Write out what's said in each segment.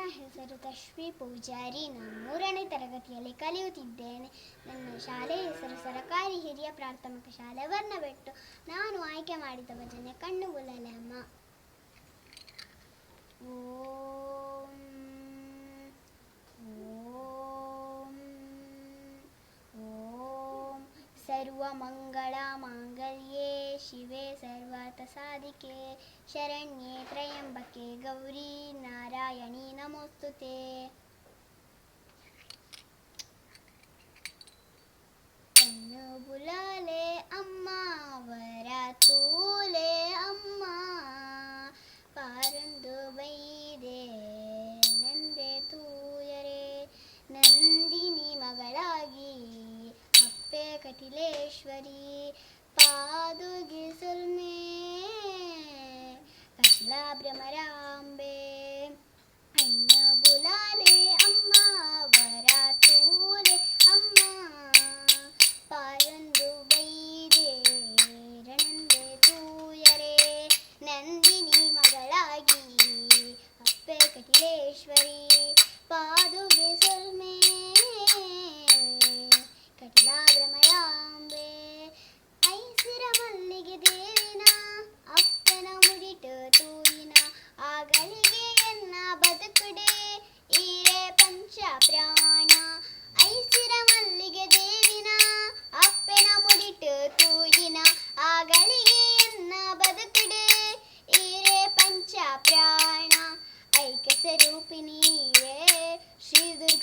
ನನ್ನ ಹೆಸರು ತಶ್ವಿ ಪೂಜಾರಿ. ನಾನು ಮೂರನೇ ತರಗತಿಯಲ್ಲಿ ಕಲಿಯುತ್ತಿದ್ದೇನೆ. ನನ್ನ ಶಾಲೆಯ ಹೆಸರು ಸರಕಾರಿ ಹಿರಿಯ ಪ್ರಾಥಮಿಕ ಶಾಲೆ ವರ್ಣಬೆಟ್ಟು. ನಾನು ಆಯ್ಕೆ ಮಾಡಿದ ಭಜನೆ ಕಣ್ಣು ಗುಲಲಮ್ಮ ಓ ಸರ್ವಮಂಗಳ ಮಾಂಗಲ್ಯೇ ಶಿವೇ ಸರ್ವಾಥ ಸಾಧಿಕೆ ಶರಣ್ಯೇ ತ್ರಯಂಬಕೆ ಗೌರಿ ನಾರಾಯಣಿ ನಮೋಸ್ತುತೆ. मंगलेश्वरी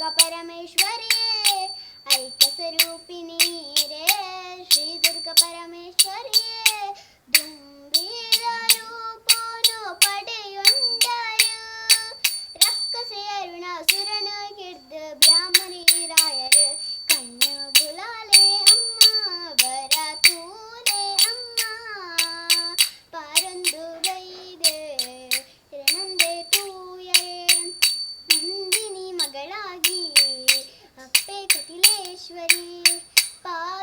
పరమేశ్వరి ఐక్య స్వరూపిణి రే Shri Durga Parameshwari. Baby Lishwari. Bye.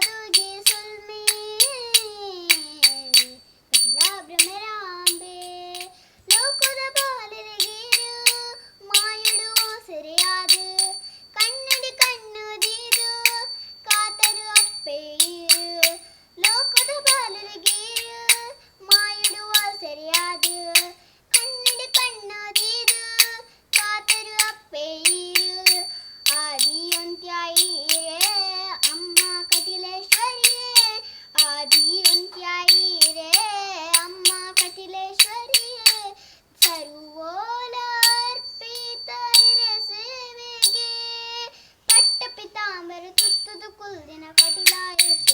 full dinner for the